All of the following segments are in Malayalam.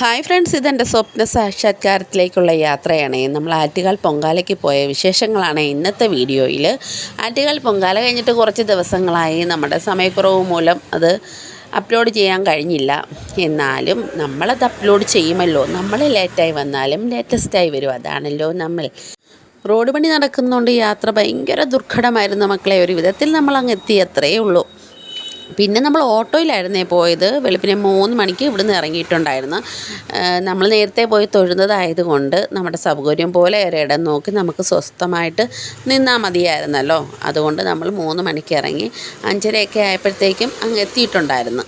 ഹായ് ഫ്രണ്ട്സ് ഇതെന്റെ സ്വപ്ന സാക്ഷാത്കാരത്തിലേക്കുള്ള യാത്രയാണ്. നമ്മൾ ആറ്റുകാൽ പൊങ്കാലയ്ക്ക് പോയ വിശേഷങ്ങളാണ് ഇന്നത്തെ വീഡിയോയിൽ. ആറ്റുകാൽ പൊങ്കാല കഴിഞ്ഞിട്ട് കുറച്ച് ദിവസങ്ങളായി നമ്മുടെ സമയക്കുറവ് മൂലം അത് അപ്ലോഡ് ചെയ്യാൻ കഴിഞ്ഞില്ല. എന്നാലും നമ്മളത് അപ്ലോഡ് ചെയ്യുമല്ലോ. നമ്മൾ ലേറ്റായി വന്നാലും ലേറ്റസ്റ്റായി വരും. അതാണല്ലോ നമ്മൾ. റോഡ് പണി നടക്കുന്നതുകൊണ്ട് യാത്ര ഭയങ്കര ദുർഘടമായിരുന്നു മക്കളെ. ഒരു വിധത്തിൽ നമ്മൾ അങ്ങ് എത്തി അത്രയേ ഉള്ളൂ. പിന്നെ നമ്മൾ ഓട്ടോയിലായിരുന്നേ പോയത്. വെളുപ്പിനെ മൂന്ന് മണിക്ക് ഇവിടുന്ന് ഇറങ്ങിയിട്ടുണ്ടായിരുന്നു. നമ്മൾ നേരത്തെ പോയി തൊഴുന്നതായതുകൊണ്ട് നമ്മുടെ സൗകര്യം പോലെ ഒരിടം നോക്കി നമുക്ക് സ്വസ്ഥമായിട്ട് നിന്നാൽ മതിയായിരുന്നല്ലോ. അതുകൊണ്ട് നമ്മൾ മൂന്ന് മണിക്ക് ഇറങ്ങി അഞ്ചരയൊക്കെ ആയപ്പോഴത്തേക്കും അങ്ങ് എത്തിയിട്ടുണ്ടായിരുന്നു.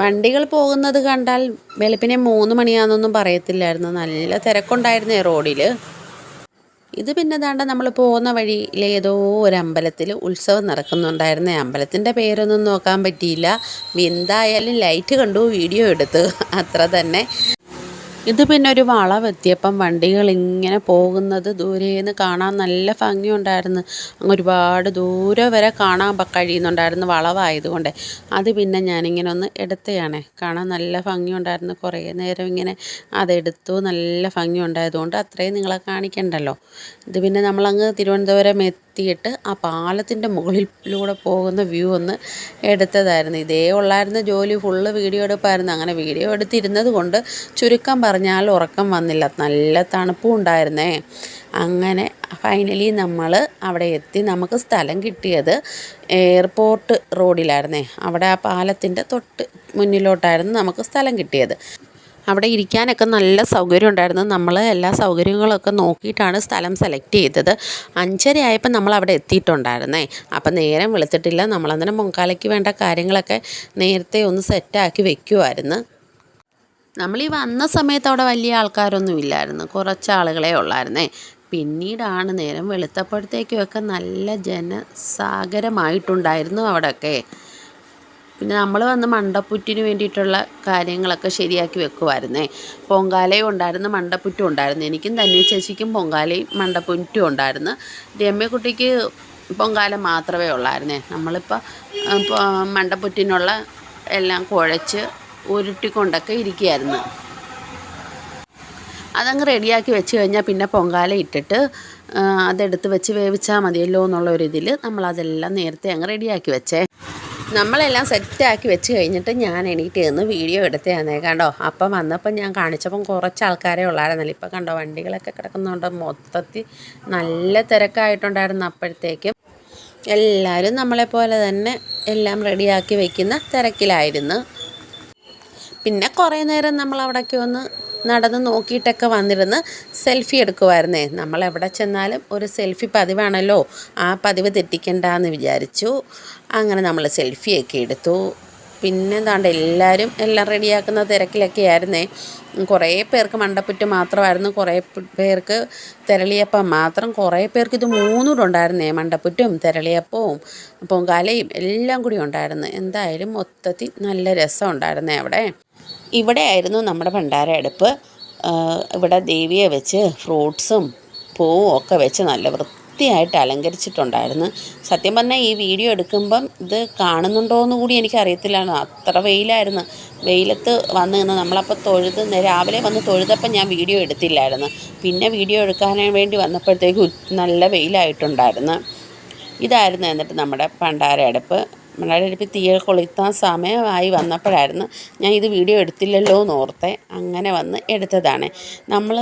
വണ്ടികൾ പോകുന്നത് കണ്ടാൽ വെളുപ്പിനെ മൂന്ന് മണിയാണെന്നൊന്നും പറയത്തില്ലായിരുന്നു. നല്ല തിരക്കുണ്ടായിരുന്നേ റോഡിൽ ഇത് പിന്നെ ദാണ്ട നമ്മൾ പോകുന്ന വഴിയിലെ ഏതോ ഒരു അമ്പലത്തിൽ ഉത്സവം നടക്കുന്നുണ്ടായിരുന്നു. അമ്പലത്തിന്റെ പേരൊന്നും നോക്കാൻ പറ്റിയില്ല. എന്തായാലും ലൈറ്റ് കണ്ടു വീഡിയോ എടുത്തു. അത്ര തന്നെ. ഇത് പിന്നെ ഒരു വളവെത്തിയപ്പം വണ്ടികൾ ഇങ്ങനെ പോകുന്നത് ദൂരേന്ന് കാണാൻ നല്ല ഭംഗിയുണ്ടായിരുന്നു. അങ്ങ് ഒരുപാട് ദൂരെ വരെ കാണാൻ കഴിയുന്നുണ്ടായിരുന്നു വളവായതുകൊണ്ട്. അത് പിന്നെ ഞാനിങ്ങനെ ഒന്ന് എടുത്തയാണേ. കാണാൻ നല്ല ഭംഗിയുണ്ടായിരുന്നു. കുറേ നേരം ഇങ്ങനെ അതെടുത്തു. നല്ല ഭംഗിയുണ്ടായതുകൊണ്ട് അത്രയും നിങ്ങളെ കാണിക്കണ്ടല്ലോ. ഇത് പിന്നെ നമ്മളങ്ങ് തിരുവനന്തപുരം എത്തിയിട്ട് ആ പാലത്തിന്റെ മുകളിലൂടെ പോകുന്ന വ്യൂ ഒന്ന് എടുത്തതായിരുന്നു. ഇതേ ഉള്ളായിരുന്ന ജോലി ഫുള്ള് വീഡിയോ എടുപ്പായിരുന്നു. അങ്ങനെ വീഡിയോ എടുത്തിരുന്നത് കൊണ്ട് ചുരുക്കം പറഞ്ഞാൽ ഉറക്കം വന്നില്ല. നല്ല തണുപ്പും ഉണ്ടായിരുന്നേ. അങ്ങനെ ഫൈനലി നമ്മൾ അവിടെ എത്തി. നമുക്ക് സ്ഥലം കിട്ടിയത് എയർപോർട്ട് റോഡിലായിരുന്നേ അവിടെ ആ പാലത്തിന്റെ തൊട്ട് മുന്നിലോട്ടായിരുന്നു നമുക്ക് സ്ഥലം കിട്ടിയത്. അവിടെ ഇരിക്കാനൊക്കെ നല്ല സൗകര്യം ഉണ്ടായിരുന്നു നമ്മൾ എല്ലാ സൗകര്യങ്ങളൊക്കെ നോക്കിയിട്ടാണ് സ്ഥലം സെലക്ട് ചെയ്തത്. അഞ്ചര ആയപ്പോൾ നമ്മൾ അവിടെ എത്തിയിട്ടുണ്ടായിരുന്നേ. അപ്പം നേരം വെളുത്തിട്ടില്ല. നമ്മളന്നേരം മുൻകാലയ്ക്ക് വേണ്ട കാര്യങ്ങളൊക്കെ നേരത്തെ ഒന്ന് സെറ്റാക്കി വെക്കുമായിരുന്നു നമ്മൾ ഈ വന്ന സമയത്ത് അവിടെ വലിയ ആൾക്കാരൊന്നും ഇല്ലായിരുന്നു. കുറച്ച് ആളുകളെ ഉള്ളായിരുന്നേ. പിന്നീടാണ് നേരം വെളുത്തപ്പോഴത്തേക്കുമൊക്കെ നല്ല ജനസാഗരമായിട്ടുണ്ടായിരുന്നു അവിടെയൊക്കെ പിന്നെ നമ്മൾ വന്ന് മണ്ടപ്പുറ്റിന് വേണ്ടിയിട്ടുള്ള കാര്യങ്ങളൊക്കെ ശരിയാക്കി വെക്കുമായിരുന്നേ പൊങ്കാലയും ഉണ്ടായിരുന്നു മണ്ടപ്പുറ്റും ഉണ്ടായിരുന്നു. എനിക്കും തന്നെ ചേച്ചിക്കും പൊങ്കാലയും മണ്ടപ്പുറ്റും ഉണ്ടായിരുന്നു. രമ്യക്കുട്ടിക്ക് പൊങ്കാല മാത്രമേ ഉള്ളായിരുന്നേ. നമ്മളിപ്പോൾ മണ്ടപ്പുറ്റിനുള്ള എല്ലാം കുഴച്ച് ഉരുട്ടിക്കൊണ്ടൊക്കെ ഇരിക്കുകയായിരുന്നു. അതങ്ങ് റെഡിയാക്കി വെച്ച് കഴിഞ്ഞാൽ പിന്നെ പൊങ്കാല ഇട്ടിട്ട് അതെടുത്ത് വെച്ച് വേവിച്ചാൽ മതിയല്ലോ എന്നുള്ളൊരിതിൽ നമ്മളതെല്ലാം നേരത്തെ അങ്ങ് റെഡിയാക്കി വെച്ചേ. നമ്മളെല്ലാം സെറ്റാക്കി വെച്ച് കഴിഞ്ഞിട്ട് ഞാൻ എണീറ്റ് നിന്ന് വീഡിയോ എടുത്തതാണേ കണ്ടോ? അപ്പം വന്നപ്പം ഞാൻ കാണിച്ചപ്പം കുറച്ച് ആൾക്കാരെ ഉള്ളായിരുന്നല്ലോ. ഇപ്പം കണ്ടോ വണ്ടികളൊക്കെ കിടക്കുന്നുണ്ട് മൊത്തത്തിൽ നല്ല തിരക്കായിട്ടുണ്ടായിരുന്നു അപ്പോഴത്തേക്കും. എല്ലാവരും നമ്മളെപ്പോലെ തന്നെ എല്ലാം റെഡിയാക്കി വയ്ക്കുന്ന തിരക്കിലായിരുന്നു. പിന്നെ കുറേ നേരം നമ്മൾ വന്ന് നടന്ന് നോക്കിയിട്ടൊക്കെ വന്നിരുന്ന് സെൽഫി എടുക്കുമായിരുന്നേ നമ്മൾ എവിടെ ചെന്നാലും ഒരു സെൽഫി പതിവാണല്ലോ. ആ പതിവ് തെറ്റിക്കണ്ടെന്ന് വിചാരിച്ചു. അങ്ങനെ നമ്മൾ സെൽഫിയൊക്കെ എടുത്തു. പിന്നെ എന്താണ്ട് എല്ലാവരും എല്ലാം റെഡിയാക്കുന്ന തിരക്കിലൊക്കെ ആയിരുന്നേ. കുറേ പേർക്ക് മണ്ടപ്പുറ്റ് മാത്രമായിരുന്നു. കുറേ പേർക്ക് തിരളിയപ്പം മാത്രം. കുറേ പേർക്ക് ഇത് മൂന്നും ഉണ്ടായിരുന്നേ. മണ്ടപ്പുറ്റും തിരളിയപ്പവും പൊങ്കാലയും എല്ലാം കൂടി ഉണ്ടായിരുന്നു. എന്തായാലും മൊത്തത്തിൽ നല്ല രസം ഉണ്ടായിരുന്നേ അവിടെ. ഇവിടെ ആയിരുന്നു നമ്മുടെ ഭണ്ഡാര അടുപ്പ്. ഇവിടെ ദേവിയെ വെച്ച് ഫ്രൂട്ട്സും പൂവും ഒക്കെ വെച്ച് നല്ല വൃത്തിയായിട്ട് അലങ്കരിച്ചിട്ടുണ്ടായിരുന്നു. സത്യം പറഞ്ഞാൽ ഈ വീഡിയോ എടുക്കുമ്പം ഇത് കാണുന്നുണ്ടോ എന്ന് കൂടി എനിക്കറിയത്തില്ലായിരുന്നു. അത്ര വെയിലായിരുന്നു. വെയിലത്ത് വന്ന് നിന്ന് നമ്മളപ്പോൾ തൊഴുത് രാവിലെ വന്ന് തൊഴുതപ്പം ഞാൻ വീഡിയോ എടുത്തില്ലായിരുന്നു. പിന്നെ വീഡിയോ എടുക്കാൻ വേണ്ടി വന്നപ്പോഴത്തേക്കും നല്ല വെയിലായിട്ടുണ്ടായിരുന്നു. ഇതായിരുന്നു എന്നിട്ട് നമ്മുടെ പണ്ടാര അടുപ്പ്. പണ്ടാര അടുപ്പ് തീ കൊളുത്താൻ സമയമായി വന്നപ്പോഴായിരുന്നു ഞാൻ ഇത് വീഡിയോ എടുത്തില്ലല്ലോ എന്ന് ഓർത്തെ. അങ്ങനെ വന്ന് എടുത്തതാണ്. നമ്മൾ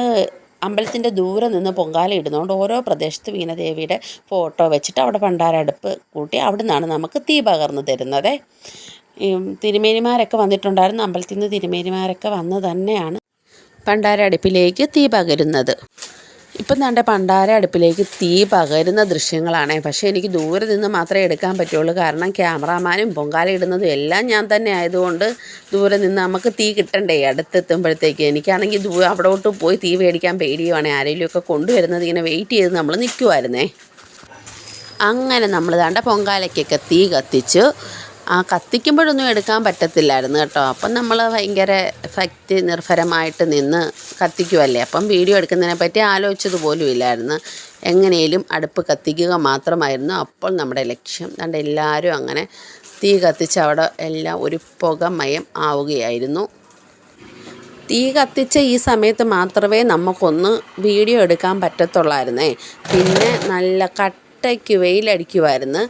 അമ്പലത്തിന്റെ ദൂരെ നിന്ന് പൊങ്കാല ഇടുന്നതുകൊണ്ട് ഓരോ പ്രദേശത്ത് വീണദേവിയുടെ ഫോട്ടോ വെച്ചിട്ട് അവിടെ പണ്ടാര അടുപ്പ് കൂട്ടി അവിടെ നിന്നാണ് നമുക്ക് തീ പകർന്നു തരുന്നത്. തിരുമേനിമാരൊക്കെ വന്നിട്ടുണ്ടായിരുന്നു. അമ്പലത്തിൽ നിന്ന് തിരുമേനിമാരൊക്കെ വന്ന് തന്നെയാണ് പണ്ടാര അടുപ്പിലേക്ക് തീ പകരുന്നത്. ഇപ്പം ദാണ്ടെ പണ്ടാര അടുപ്പിലേക്ക് തീ പകരുന്ന ദൃശ്യങ്ങളാണ്. പക്ഷേ എനിക്ക് ദൂരെ നിന്ന് മാത്രമേ എടുക്കാൻ പറ്റുള്ളൂ. കാരണം ക്യാമറാമാനും പൊങ്കാല ഇടുന്നതും എല്ലാം ഞാൻ തന്നെ ആയതുകൊണ്ട് ദൂരെ നിന്ന് നമുക്ക് തീ കിട്ടണ്ടേ അടുത്തെത്തുമ്പോഴത്തേക്ക്. എനിക്കാണെങ്കിൽ ദൂ അവിടോട്ട് പോയി തീ മേടിക്കാൻ പേടിയുവാണ്. ആരെങ്കിലുമൊക്കെ കൊണ്ടുവരുന്നത് ഇങ്ങനെ വെയിറ്റ് ചെയ്ത് നമ്മൾ നിൽക്കുമായിരുന്നേ അങ്ങനെ നമ്മൾ ദാണ്ട പൊങ്കാലയ്ക്കൊക്കെ തീ കത്തിച്ചു ആ കത്തിക്കുമ്പോഴൊന്നും എടുക്കാൻ പറ്റത്തില്ലായിരുന്നു കേട്ടോ. അപ്പം നമ്മൾ ഭയങ്കര ഭക്തി നിർഭരമായിട്ട് നിന്ന് കത്തിക്കുമല്ലേ അപ്പം വീഡിയോ എടുക്കുന്നതിനെ പറ്റി ആലോചിച്ചത് പോലും ഇല്ലായിരുന്നു. എങ്ങനെയും അടുപ്പ് കത്തിക്കുക മാത്രമായിരുന്നു അപ്പോൾ നമ്മുടെ ലക്ഷ്യം. കണ്ട് എല്ലാവരും അങ്ങനെ തീ കത്തിച്ച് അവിടെ എല്ലാം ഒരു പുകമയം ആവുകയായിരുന്നു. തീ കത്തിച്ച ഈ സമയത്ത് മാത്രമേ നമുക്കൊന്ന് വീഡിയോ എടുക്കാൻ പറ്റത്തുള്ളായിരുന്നേ. പിന്നെ നല്ല കട്ടയ്ക്ക് വെയിലടിക്കുമായിരുന്നു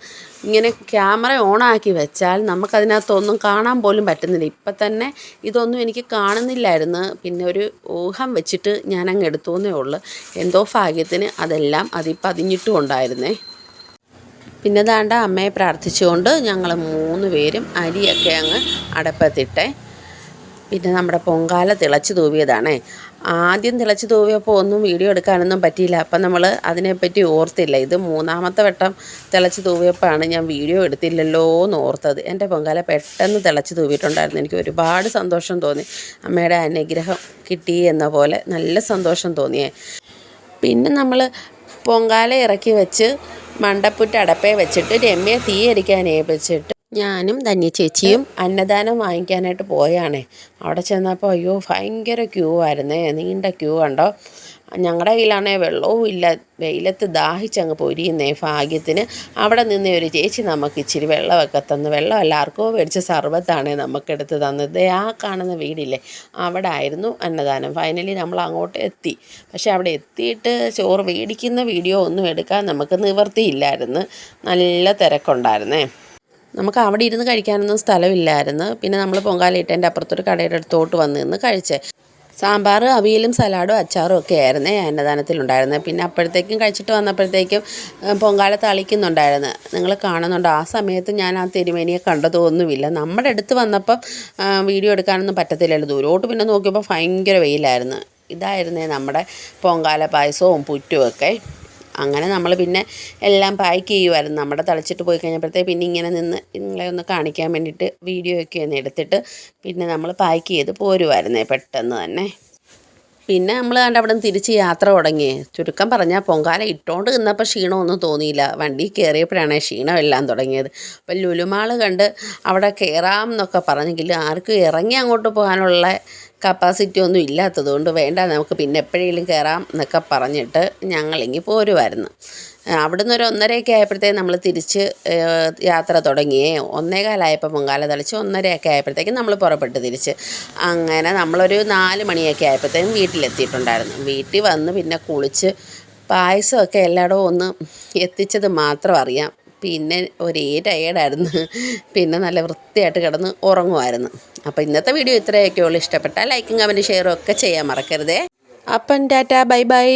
ഇങ്ങനെ ക്യാമറ ഓണാക്കി വെച്ചാൽ നമുക്കതിനകത്തൊന്നും കാണാൻ പോലും പറ്റുന്നില്ല. ഇപ്പം തന്നെ ഇതൊന്നും എനിക്ക് കാണുന്നില്ലായിരുന്നു. പിന്നെ ഒരു ഊഹം വെച്ചിട്ട് ഞാൻ അങ്ങ് എടുത്തോന്നേ ഉള്ളൂ. എന്തോ ഭാഗ്യത്തിന് അതെല്ലാം അതിൽ പതിഞ്ഞിട്ടും ഉണ്ടായിരുന്നേ. പിന്നെ ദാണ്ട അമ്മയെ പ്രാർത്ഥിച്ചുകൊണ്ട് ഞങ്ങൾ മൂന്ന് പേരും അരിയൊക്കെ അങ്ങ് അടപ്പത്തിട്ടേ. പിന്നെ നമ്മുടെ പൊങ്കാല തിളച്ച് തൂവിയതാണേ. ആദ്യം തിളച്ച് തൂവിയപ്പോൾ ഒന്നും വീഡിയോ എടുക്കാനൊന്നും പറ്റിയില്ല. അപ്പം നമ്മൾ അതിനെപ്പറ്റി ഓർത്തില്ല. ഇത് മൂന്നാമത്തെ വട്ടം തിളച്ച് തൂവിയപ്പോഴാണ് ഞാൻ വീഡിയോ എടുത്തില്ലല്ലോ എന്ന് ഓർത്തത്. എന്റെ പൊങ്കാല പെട്ടെന്ന് തിളച്ച് തൂവിയിട്ടുണ്ടായിരുന്നു. എനിക്ക് ഒരുപാട് സന്തോഷം തോന്നി. അമ്മയുടെ അനുഗ്രഹം കിട്ടി എന്ന പോലെ നല്ല സന്തോഷം തോന്നിയേ. പിന്നെ നമ്മൾ പൊങ്കാല ഇറക്കി വെച്ച് മണ്ടപ്പുറ്റ് അടപ്പേ വെച്ചിട്ട് രമ്യ തീ അരിക്കാൻ ഏൽപ്പിച്ചിട്ട് ഞാനും ധന്യ ചേച്ചിയും അന്നദാനം വാങ്ങിക്കാനായിട്ട് പോയാണേ അവിടെ ചെന്നപ്പോൾ അയ്യോ ഭയങ്കര ക്യൂ ആയിരുന്നേ. നീണ്ട ക്യൂ കണ്ടോ? ഞങ്ങളുടെ കയ്യിലാണെങ്കിൽ വെള്ളവും ഇല്ല. വെയിലത്ത് ദാഹിച്ചങ്ങ് പൊരിയുന്നേ ഭാഗ്യത്തിന്. അവിടെ നിന്ന് ഒരു ചേച്ചി നമുക്ക് ഇച്ചിരി വെള്ളമൊക്കെ തന്നു. വെള്ളം എല്ലാവർക്കും മേടിച്ച സർവത്താണ് നമുക്കെടുത്ത് തന്നത്. ആ കാണുന്ന വീടില്ലേ അവിടെ ആയിരുന്നു അന്നദാനം. ഫൈനലി നമ്മൾ അങ്ങോട്ട് എത്തി. പക്ഷെ അവിടെ എത്തിയിട്ട് ചോറ് മേടിക്കുന്ന വീഡിയോ ഒന്നും എടുക്കാൻ നമുക്ക് നിവർത്തിയില്ലായിരുന്നു നല്ല തിരക്കുണ്ടായിരുന്നേ. നമുക്ക് അവിടെ ഇരുന്ന് കഴിക്കാനൊന്നും സ്ഥലമില്ലായിരുന്നു. പിന്നെ നമ്മൾ പൊങ്കാലയിട്ടതിന്റെ അപ്പുറത്തൊരു കടയുടെ അടുത്തോട്ട് വന്ന് നിന്ന് കഴിച്ചേ. സാമ്പാർ അവിയലും സലാഡും അച്ചാറും ഒക്കെ ആയിരുന്നേ അന്നദാനത്തിലുണ്ടായിരുന്നത്. പിന്നെ അപ്പോഴത്തേക്കും കഴിച്ചിട്ട് വന്നപ്പോഴത്തേക്കും പൊങ്കാല തളിക്കുന്നുണ്ടായിരുന്നു. നിങ്ങൾ കാണുന്നുണ്ട്. ആ സമയത്ത് ഞാൻ ആ തിരുമേനിയെ കണ്ടതൊന്നുമില്ല നമ്മുടെ അടുത്ത് വന്നപ്പം വീഡിയോ എടുക്കാനൊന്നും പറ്റത്തില്ലല്ലോ ദൂരോട്ട് പിന്നെ നോക്കിയപ്പോൾ ഭയങ്കര വെയിലായിരുന്നു. ഇതായിരുന്നേ നമ്മുടെ പൊങ്കാല പായസവും പുറ്റുമൊക്കെ അങ്ങനെ നമ്മൾ പിന്നെ എല്ലാം പാക്ക് ചെയ്യുമായിരുന്നു നമ്മുടെ തളിച്ചിട്ട് പോയി കഴിഞ്ഞപ്പോഴത്തേക്ക് പിന്നെ ഇങ്ങനെ നിന്ന് നിങ്ങളെ ഒന്ന് കാണിക്കാൻ വേണ്ടിയിട്ട് വീഡിയോ ഒക്കെ ഒന്ന് എടുത്തിട്ട് പിന്നെ നമ്മൾ പാക്ക് ചെയ്ത് പോരുമായിരുന്നേ പെട്ടെന്ന് തന്നെ. പിന്നെ നമ്മൾ കണ്ട അവിടെ നിന്ന് തിരിച്ച് യാത്ര തുടങ്ങി. ചുരുക്കം പറഞ്ഞാൽ പൊങ്കാല ഇട്ടോണ്ട് നിന്നപ്പോൾ ക്ഷീണമൊന്നും തോന്നിയില്ല. വണ്ടി കയറിയപ്പോഴാണ് ക്ഷീണം എല്ലാം തുടങ്ങിയത്. അപ്പം ലുലുമാൾ കണ്ട് അവിടെ കയറാം എന്നൊക്കെ പറഞ്ഞെങ്കിലും ആർക്കും ഇറങ്ങി അങ്ങോട്ട് പോകാനുള്ള കപ്പാസിറ്റി ഒന്നും ഇല്ലാത്തത് കൊണ്ട് വേണ്ട നമുക്ക് പിന്നെ എപ്പോഴെങ്കിലും കയറാം എന്നൊക്കെ പറഞ്ഞിട്ട് ഞങ്ങളിങ്ങി പോരുമായിരുന്നു അവിടുന്ന് ഒരു ഒന്നരയൊക്കെ ആയപ്പോഴത്തേക്ക് നമ്മൾ തിരിച്ച് യാത്ര തുടങ്ങിയേ ഒന്നേകാലായപ്പോൾ പൊങ്കാല തളിച്ച് ഒന്നരയൊക്കെ ആയപ്പോഴത്തേക്കും നമ്മൾ പുറപ്പെട്ട് തിരിച്ച്. അങ്ങനെ നമ്മളൊരു നാല് മണിയൊക്കെ ആയപ്പോഴത്തേക്കും വീട്ടിലെത്തിയിട്ടുണ്ടായിരുന്നു. വീട്ടിൽ വന്ന് പിന്നെ കുളിച്ച് പായസമൊക്കെ എല്ലായിടവും ഒന്ന് എത്തിച്ചത് മാത്രം അറിയാം. പിന്നെ ഒരേ ടയേർഡായിരുന്നു പിന്നെ നല്ല വൃത്തിയായിട്ട് കിടന്ന് ഉറങ്ങുമായിരുന്നു. അപ്പോൾ ഇന്നത്തെ വീഡിയോ ഇത്രയൊക്കെ ഉള്ളൂ ഇഷ്ടപ്പെട്ടാൽ ലൈക്കും കമന്റ് ഷെയറും ഒക്കെ ചെയ്യാൻ മറക്കരുതേ. അപ്പം ടാറ്റ ബൈ ബൈ.